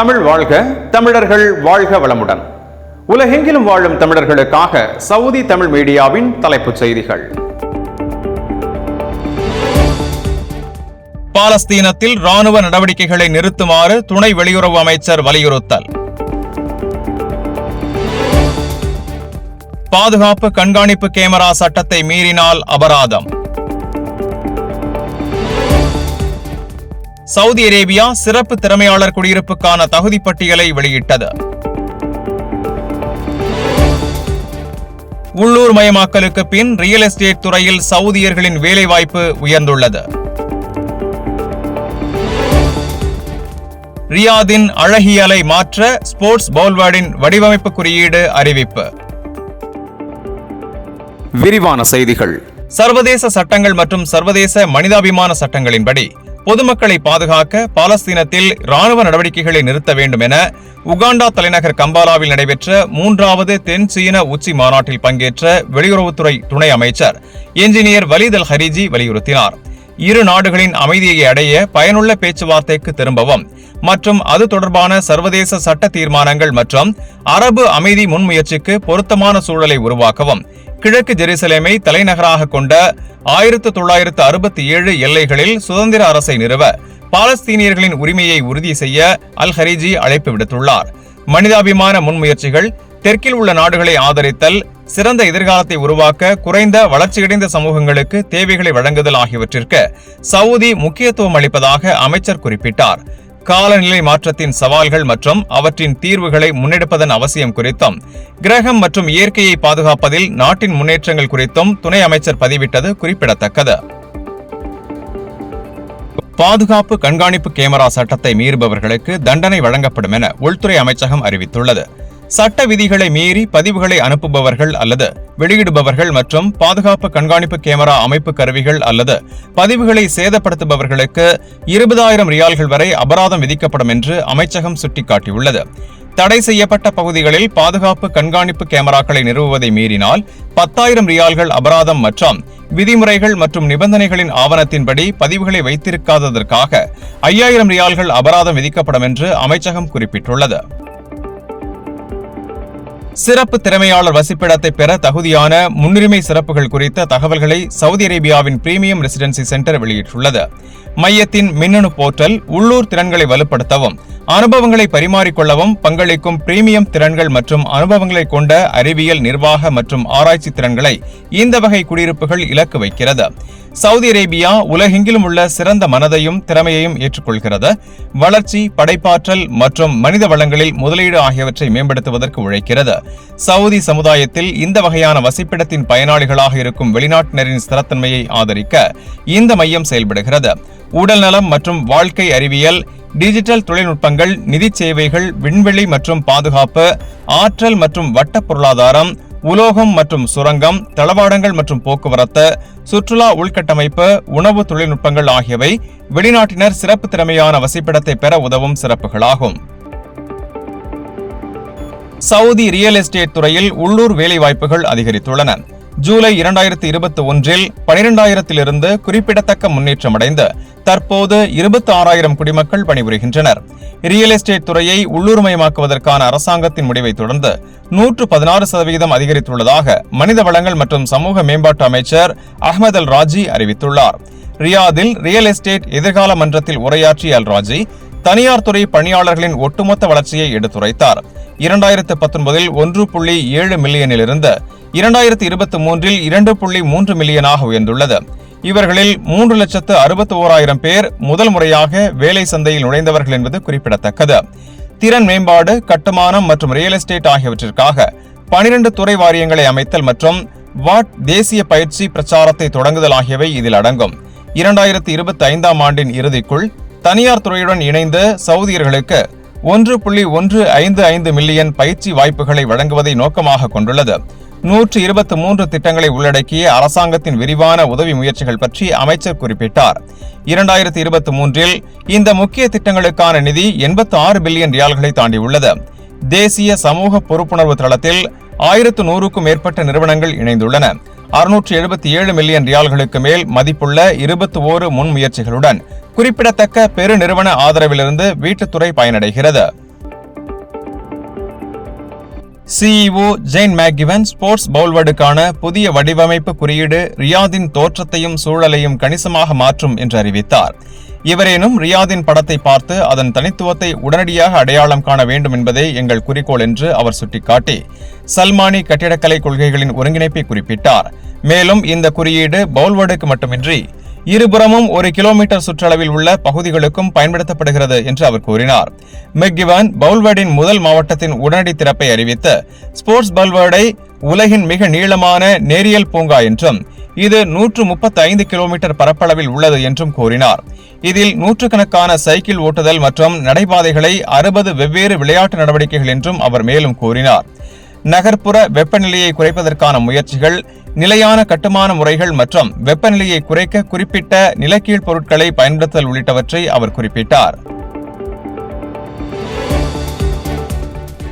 தமிழ் வாழ்க தமிழர்கள் வாழ்க வளமுடன். உலகெங்கிலும் வாழும் தமிழர்களுக்காக சவுதி தமிழ் மீடியாவின் தலைப்புச் செய்திகள். பாலஸ்தீனத்தில் ராணுவ நடவடிக்கைகளை நிறுத்துமாறு துணை வெளியுறவு அமைச்சர் வலியுறுத்தல். பாதுகாப்பு கண்காணிப்பு கேமரா சட்டத்தை மீறினால் அபராதம். சவுதி அரேபியா சிறப்பு திறமையாளர் குடியிருப்புக்கான தகுதி பட்டியலை வெளியிட்டது. உள்ளூர் மயமாக்கலுக்கு பின் ரியல் எஸ்டேட் துறையில் சவுதியர்களின் வேலைவாய்ப்பு உயர்ந்துள்ளது. ரியாதின் அழகியலை மாற்ற ஸ்போர்ட்ஸ் பவுல்வார்டின் வடிவமைப்பு குறியீடு அறிவிப்பு. விரிவான செய்திகள். சர்வதேச சட்டங்கள் மற்றும் சர்வதேச மனிதாபிமான சட்டங்களின்படி பொதுமக்களை பாதுகாக்க பாலஸ்தீனத்தில் ராணுவ நடவடிக்கைகளை நிறுத்த வேண்டும் என உகாண்டா தலைநகர் கம்பாலாவில் நடைபெற்ற மூன்றாவது தென் சீன உச்சி மாநாட்டில் பங்கேற்ற வெளியுறவுத்துறை துணை அமைச்சர் என்ஜினியர் வலித் அல் ஹரிஜி வலியுறுத்தினார். இரு நாடுகளின் அமைதியை அடைய பயனுள்ள பேச்சுவார்த்தைக்கு திரும்பவும் மற்றும் அது தொடர்பான சர்வதேச சட்ட தீர்மானங்கள் மற்றும் அரபு அமைதி முன்முயற்சிக்கு பொருத்தமான சூழலை உருவாக்கவும் கிழக்கு ஜெருசலேமை தலைநகராக கொண்ட ஆயிரத்து தொள்ளாயிரத்து அறுபத்தி ஏழு எல்லைகளில் சுதந்திர அரசை நிறுவ பாலஸ்தீனியர்களின் உரிமையை உறுதி செய்ய அல் ஹரிஜி அழைப்பு விடுத்துள்ளார். மனிதாபிமான முன்முயற்சிகள் தெற்கில் உள்ள நாடுகளை ஆதரித்தல் சிறந்த எதிர்காலத்தை உருவாக்க குறைந்த வளர்ச்சியடைந்த சமூகங்களுக்கு தேவைகளை வழங்குதல் ஆகியவற்றிற்கு சவுதி முக்கியத்துவம் அளிப்பதாக அமைச்சர் குறிப்பிட்டார். காலநிலை மாற்றத்தின் சவால்கள் மற்றும் அவற்றின் தீர்வுகளை முன்னெடுப்பதன் அவசியம் குறித்தும் கிரகம் மற்றும் இயற்கையை பாதுகாப்பதில் நாட்டின் முன்னேற்றங்கள் குறித்தும் துணை அமைச்சர் பதிவிட்டது குறிப்பிடத்தக்கது. பாதுகாப்பு கண்காணிப்பு கேமரா சட்டத்தை மீறுபவர்களுக்கு தண்டனை வழங்கப்படும் என உள்துறை அமைச்சகம் அறிவித்துள்ளது. சட்ட விதிகளை மீறி பதிவுகளை அனுப்புபவர்கள் அல்லது வெளியிடுபவர்கள் மற்றும் பாதுகாப்பு கண்காணிப்பு கேமரா அமைப்பு கருவிகள் அல்லது பதிவுகளை சேதப்படுத்துபவர்களுக்கு இருபதாயிரம் ரியால்கள் வரை அபராதம் விதிக்கப்படும் என்று அமைச்சகம் சுட்டிக்காட்டியுள்ளது. தடை செய்யப்பட்ட பகுதிகளில் பாதுகாப்பு கண்காணிப்பு கேமராக்களை நிறுவுவதை மீறினால் பத்தாயிரம் ரியால்கள் அபராதம் மற்றும் விதிமுறைகள் மற்றும் நிபந்தனைகளின் ஆவணத்தின்படி பதிவுகளை வைத்திருக்காததற்காக ஐயாயிரம் ரியால்கள் அபராதம் விதிக்கப்படும் என்று அமைச்சகம் குறிப்பிட்டுள்ளது. சிறப்பு திறமையாளர் வசிப்பிடத்தை பெற தகுதியான முன்னுரிமை சிறப்புகள் குறித்த தகவல்களை சவுதி அரேபியாவின் பிரீமியம் ரெசிடென்சி சென்டர் வெளியிட்டுள்ளது. மையத்தின் மின்னணு போர்ட்டல் உள்ளூர் திறன்களை வலுப்படுத்தவும் அனுபவங்களை பரிமாறிக்கொள்ளவும் பங்களிக்கும் பிரீமியம் திறன்கள் மற்றும் அனுபவங்களை கொண்ட அறிவியல் நிர்வாக மற்றும் ஆராய்ச்சி திறன்களை இந்த வகை குடியிருப்புகள் இலக்கு வைக்கிறது. சவுதி அரேபியா உலகெங்கிலும் உள்ள சிறந்த மனதையும் திறமையையும் ஏற்றுக்கொள்கிறது. வளர்ச்சி படைப்பாற்றல் மற்றும் மனித வளங்களில் முதலீடு ஆகியவற்றை மேம்படுத்துவதற்கு உழைக்கிறது. சவுதி சமுதாயத்தில் இந்த வகையான வசிப்பிடத்தின் பயனாளிகளாக இருக்கும் வெளிநாட்டினரின் ஸ்திரத்தன்மையை ஆதரிக்க இந்த மையம் செயல்படுகிறது. உடல்நலம் மற்றும் வாழ்க்கை அறிவியல் டிஜிட்டல் தொழில்நுட்பங்கள் நிதி சேவைகள் விண்வெளி மற்றும் பாதுகாப்பு ஆற்றல் மற்றும் வட்ட பொருளாதாரம் உலோகம் மற்றும் சுரங்கம் தளவாடங்கள் மற்றும் போக்குவரத்து சுற்றுலா உள்கட்டமைப்பு உணவு தொழில்நுட்பங்கள் ஆகியவை வெளிநாட்டினர் சிறப்பு திறமையான வசிப்பிடத்தை பெற உதவும் சிறப்புகளாகும். சவுதி ரியல் எஸ்டேட் துறையில் உள்ளூர் வேலைவாய்ப்புகள் அதிகரித்துள்ளன. ஜூலை இரண்டாயிரத்தி இருபத்தி ஒன்றில் பனிரெண்டாயிரத்திலிருந்து குறிப்பிடத்தக்க முன்னேற்றம் அடைந்து தற்போது இருபத்தி ஆறாயிரம் குடிமக்கள் பணிபுரிகின்றனர். ரியல் எஸ்டேட் துறையை உள்ளூர்மயமாக்குவதற்கான அரசாங்கத்தின் முடிவை தொடர்ந்து நூற்று பதினாறு சதவீதம் அதிகரித்துள்ளதாக மனித வளங்கள் மற்றும் சமூக மேம்பாட்டு அமைச்சர் அஹ்மத் அல் ராஜி அறிவித்துள்ளார். ரியாதில் ரியல் எஸ்டேட் எதிர்கால மன்றத்தில் உரையாற்றிய அல் ராஜி தனியார் துறை பணியாளர்களின் ஒட்டுமொத்த வளர்ச்சியை எடுத்துரைத்தார். இரண்டாயிரத்து பத்தொன்பதில் ஒன்று புள்ளி ஏழு மில்லியனிலிருந்து இரண்டாயிரத்தி இருபத்தி மூன்றில் இரண்டு புள்ளி மூன்று மில்லியனாக உயர்ந்துள்ளது. இவர்களில் மூன்று லட்சத்து அறுபத்தி ஓராயிரம் பேர் முதல் முறையாக வேலை சந்தையில் நுழைந்தவர்கள் என்பது குறிப்பிடத்தக்கது. திறன் மேம்பாடு கட்டுமானம் மற்றும் ரியல் எஸ்டேட் ஆகியவற்றிற்காக பனிரெண்டு துறை வாரியங்களை அமைத்தல் மற்றும் வாட் தேசிய பயிற்சி பிரச்சாரத்தை தொடங்குதல் ஆகியவை இதில் அடங்கும். இரண்டாயிரத்தி இருபத்தி ஐந்தாம் ஆண்டின் இறுதிக்குள் தனியார் துறையுடன் இணைந்து சவுதியர்களுக்கு ஒன்று புள்ளி ஒன்று ஐந்து ஐந்து மில்லியன் பயிற்சி வாய்ப்புகளை வழங்குவதை நோக்கமாக கொண்டுள்ளது. நூற்று இருபத்தி மூன்று திட்டங்களை உள்ளடக்கிய அரசாங்கத்தின் விரிவான உதவி முயற்சிகள் பற்றி அமைச்சர் குறிப்பிட்டார். இரண்டாயிரத்தி இருபத்தி மூன்றில் இந்த முக்கிய திட்டங்களுக்கான நிதி எண்பத்தி ஆறு பில்லியன் ரியால்களை தாண்டியுள்ளது. தேசிய சமூக பொறுப்புணர்வு தளத்தில் ஆயிரத்து நூறுக்கும் மேற்பட்ட நிறுவனங்கள் இணைந்துள்ளன. அறுநூற்று எழுபத்தி ஏழு மில்லியன் ரியால்களுக்கு மேல் மதிப்புள்ள இருபத்தி ஓரு முன்முயற்சிகளுடன் குறிப்பிடத்தக்க பெருநிறுவன ஆதரவிலிருந்து வீட்டுத்துறை பயனடைகிறது. சிஇஓ ஜெயின் மேக்கிவன் ஸ்போர்ட்ஸ் பவுல்வர்டுக்கான புதிய வடிவமைப்பு குறியீடு ரியாதின் தோற்றத்தையும் சூழலையும் கணிசமாக மாற்றும் என்று அறிவித்தார். இவரேனும் ரியாதின் படத்தை பார்த்து அதன் தனித்துவத்தை உடனடியாக அடையாளம் காண வேண்டும் என்பதே எங்கள் குறிக்கோள் என்று அவர் சுட்டிக்காட்டி சல்மானி கட்டிடக்கலை கொள்கைகளின் ஒருங்கிணைப்பை குறிப்பிட்டார். மேலும் இந்த குறியீடு பவுல்வர்டுக்கு மட்டுமின்றி இருபுறமும் ஒரு கிலோமீட்டர் சுற்றளவில் உள்ள பகுதிகளுக்கும் பயன்படுத்தப்படுகிறது என்று அவர் கூறினார். மெக்கிவான் பவுல்வர்டின் முதல் மாவட்டத்தின் உடனடி திறப்பை அறிவித்து ஸ்போர்ட்ஸ் பல்வேர்டை உலகின் மிக நீளமான நேரியல் பூங்கா என்றும் இது நூற்று முப்பத்தி ஐந்து கிலோமீட்டர் பரப்பளவில் உள்ளது என்றும் கூறினார். இதில் நூற்றுக்கணக்கான சைக்கிள் ஓட்டுதல் மற்றும் நடைபாதைகளை அறுபது வெவ்வேறு விளையாட்டு நடவடிக்கைகள் என்றும் அவர் மேலும் கூறினார். நகர்ப்புற வெப்பநிலையை குறைப்பதற்கான முயற்சிகள் நிலையான கட்டுமான முறைகள் மற்றும் வெப்பநிலையை குறைக்க குறிப்பிட்ட நிலக்கீழ் பொருட்களை பயன்படுத்தல் உள்ளிட்டவற்றை அவர் குறிப்பிட்டார்.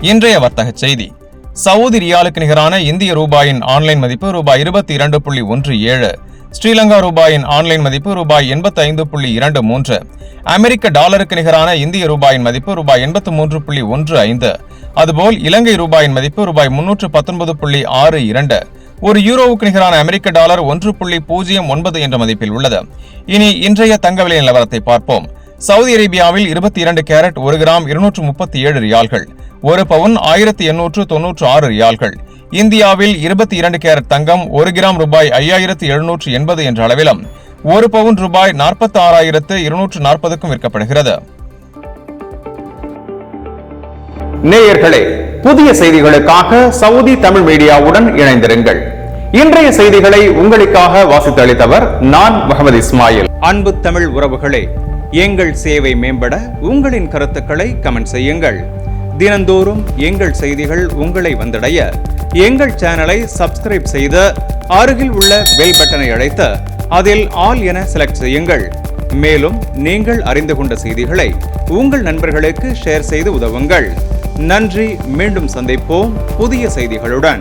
இன்றைய வர்த்தக செய்தி. சவுதி ரியாலுக்கு நிகரான இந்திய ரூபாயின் ஆன்லைன் மதிப்பு ரூபாய் இருபத்தி இரண்டு புள்ளி ஒன்று ஏழு ஸ்ரீலங்கா ரூபாயின் ஆன்லைன் மதிப்பு ரூபாய் எண்பத்தி ஐந்து புள்ளி இரண்டு மூன்று அமெரிக்க டாலருக்கு நிகரான இந்திய ரூபாயின் மதிப்பு ரூபாய் எண்பத்து மூன்று புள்ளி ஒன்று ஐந்து அதுபோல் இலங்கை ரூபாயின் மதிப்பு ரூபாய் முன்னூற்று பத்தொன்பது புள்ளி ஆறு இரண்டு ஒரு யூரோவுக்கு நிகரான அமெரிக்க டாலர் ஒன்று புள்ளி பூஜ்ஜியம் ஒன்பது என்ற மதிப்பில் உள்ளது. இனி இன்றைய தங்க விலை நிலவரத்தை பார்ப்போம். சவுதி அரேபியாவில் இருபத்தி இரண்டு கேரட் ஒரு கிராம் இருநூற்று முப்பத்தி ஏழு ரியால்கள் ஒரு பவுன் ஆயிரத்தி எண்ணூற்று தொன்னூற்று ஆறு ரியால்கள். இந்தியாவில் இருபத்தி இரண்டு கேரட் தங்கம் ஒரு கிராம் ரூபாய் ஐயாயிரத்து எழுநூற்று எண்பது என்ற அளவிலும் ஒரு பவுன் ரூபாய் நாற்பத்தி ஆறாயிரத்து இருநூற்று நாற்பதுக்கும் விற்கப்படுகிறது. நேயர்களே புதிய செய்திகளுக்காக சவுதி தமிழ் மீடியாவுடன் இணைந்திருங்கள். இன்றைய செய்திகளை உங்களுக்காக வாசித்தளித்தவர் நான் முகமது இஸ்மாயில். அன்பு தமிழ் உறவுகளே எங்கள் சேவை மேம்பட உங்களின் கருத்துக்களை கமெண்ட் செய்யுங்கள். தினந்தோறும் எங்கள் செய்திகள் உங்களை வந்தடைய எங்கள் சேனலை சப்ஸ்கிரைப் செய்து அருகில் உள்ள பெல் பட்டனை அழைத்து அதில் ஆல் என செலக்ட் செய்யுங்கள். மேலும் நீங்கள் அறிந்து கொண்ட செய்திகளை உங்கள் நண்பர்களுக்கு ஷேர் செய்து உதவுங்கள். நன்றி மீண்டும் சந்திப்போம். புதிய செய்திகளுடன்.